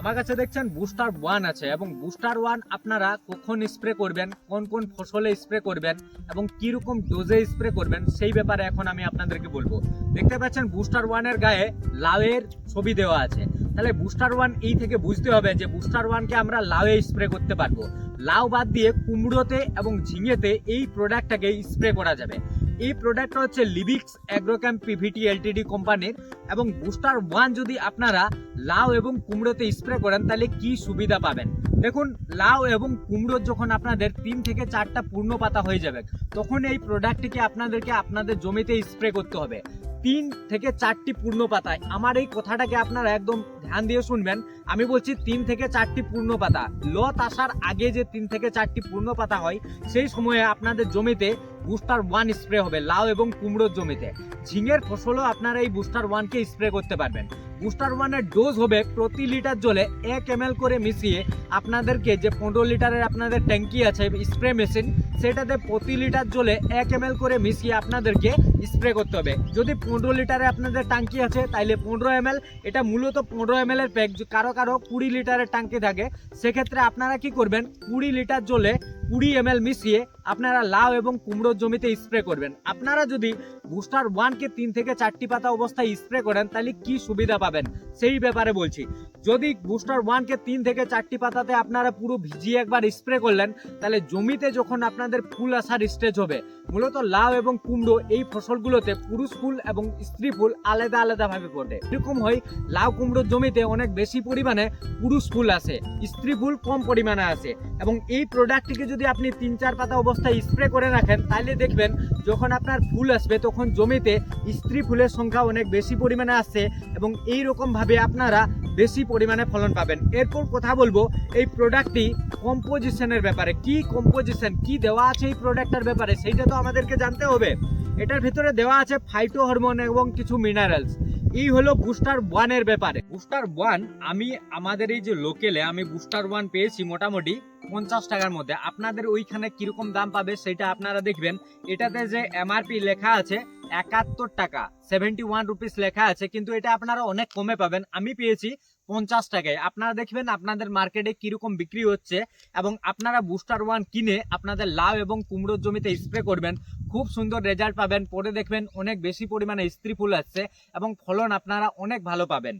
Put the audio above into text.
আমার কাছে দেখছেন বুস্টার ওয়ান আছে এবং বুস্টার ওয়ান আপনারা কখন স্প্রে করবেন, কোন কোন ফসলে স্প্রে করবেন এবং কি রকম ডোজে স্প্রে করবেন, সেই ব্যাপারে এখন আমি আপনাদেরকে বলব। দেখতে পাচ্ছেন বুস্টার ওয়ানের গায়ে লাউয়ের ছবি দেওয়া আছে। তাহলে বুস্টার ওয়ান এই থেকে বুঝতে হবে যে বুস্টার ওয়ানকে আমরা লাউয়ে স্প্রে করতে পারব। লাউ বাদ দিয়ে কুমড়োতে এবং ঝিঙেতে এই প্রোডাক্টটাকে স্প্রে করা যাবে। এই প্রোডাক্টটা হচ্ছে লিবিক্স অ্যাগ্রোক্যাম পিভিটি এলটিডি কোম্পানির এবং বুস্টার ওয়ান যদি আপনারা লাউ এবং কুমড়োতে স্প্রে করেন, তাহলে কি সুবিধা পাবেন? দেখুন, লাউ এবং কুমড়ো যখন আপনাদের তিন থেকে চারটা পূর্ণ পাতা হয়ে যাবে, তখন এই প্রোডাক্টটিকে আপনাদেরকে আপনাদের জমিতে স্প্রে করতে হবে। তিন থেকে চারটি পূর্ণ পাতায় আমার এই কথাটাকে আপনারা একদম ধ্যান দিয়ে শুনবেন। আমি বলছি তিন থেকে চারটি পূর্ণ পাতা। লত আসার আগে যে তিন থেকে চারটি পূর্ণ পাতা হয়, সেই সময়ে আপনাদের জমিতে বুস্টার ওয়ান স্প্রে হবে, লাউ এবং কুমড়োর জমিতে। ঝিঙের ফসলও আপনারা এই বুস্টার ওয়ানকে স্প্রে করতে পারবেন। বুস্টার ওয়ানের ডোজ হবে প্রতি লিটার জলে এক এম করে মিশিয়ে আপনাদেরকে যে পনেরো লিটারের আপনাদের ট্যাঙ্কি আছে স্প্রে মেশিন সেটাতে প্রতি লিটার জলে এক এম করে মিশিয়ে আপনাদেরকে স্প্রে করতে হবে। যদি পনেরো লিটারে আপনাদের ট্যাঙ্কি আছে, তাইলে পনেরো এম এটা মূলত পনেরো এম এর প্যাক কারও কারও কুড়ি লিটারের ট্যাঙ্কি থাকে। সেক্ষেত্রে আপনারা কি করবেন, কুড়ি লিটার জলে কুড়ি এম মিশিয়ে আপনারা লাউ এবং কুমড়োর জমিতে স্প্রে করবেন। আপনারা যদি বুস্টার ওয়ানকে তিন থেকে চারটি পাতা অবস্থায় স্প্রে করেন, তাহলে কি সুবিধা পাবেন? সেই ব্যাপারে বলছি। যদি বুস্টার ওয়ানকে তিন থেকে চারটি পাতাতে আপনারা পুরো ভিজিয়ে একবার স্প্রে করলেন, তাহলে জমিতে যখন আপনাদের ফুল আসার স্টেজ হবে, মূলত লাউ এবং কুমড়ো এই ফসলগুলোতে পুরুষ ফুল এবং স্ত্রী ফুল আলাদা আলাদা ভাবে ফোটে এরকম হয় লাউ কুমড়োর জমিতে অনেক বেশি পরিমাণে পুরুষ ফুল আসে, স্ত্রী ফুল কম পরিমাণে আসে এবং এই প্রোডাক্টটিকে যদি আপনি তিন চার পাতা অবস্থায় স্প্রে করে রাখেন তাহলে দেখবেন যখন আপনার ফুল আসবে, তখন জমিতে স্ত্রী ফুলের সংখ্যা অনেক বেশি পরিমাণে আসছে এবং এই রকম ভাবে আপনারা বেশি পরিমাণে ফলন পাবেন। এরপর কথা বলব এই প্রোডাক্টটি কম্পোজিশনের ব্যাপারে। কি কম্পোজিশন কি দেওয়া আছে এই প্রোডাক্টটার ব্যাপারে? সেইটা তো আমাদেরকে জানতে হবে। এটার ভিতরে দেওয়া আছে ফাইটো হরমোন এবং কিছু মিনারেলস এই হলো বুস্টার ওয়ানের ব্যাপারে। বুস্টার ওয়ান আমি আমাদের এই যে লোকেলে আমি বুস্টার ওয়ান পেয়েছি মোটামুটি। পঞ্চাশ টাকার মধ্যে। আপনাদের ওইখানে কীরকম দাম পাবে সেটা আপনারা দেখবেন। এটাতে যে এমআরপি লেখা আছে, একাত্তর টাকা সেভেন্টি ওয়ান রুপিস লেখা আছে, কিন্তু এটা আপনারা অনেক কমে পাবেন। আমি পেয়েছি পঞ্চাশ টাকায়। আপনারা দেখবেন আপনাদের মার্কেটে কীরকম বিক্রি হচ্ছে এবং আপনারা বুস্টার ওয়ান কিনে আপনাদের লাউ এবং কুমড়োর জমিতে স্প্রে করবেন। খুব সুন্দর রেজাল্ট পাবেন। পরে দেখবেন অনেক বেশি পরিমাণে স্ত্রী ফুল আসছে এবং ফলন আপনারা অনেক ভালো পাবেন।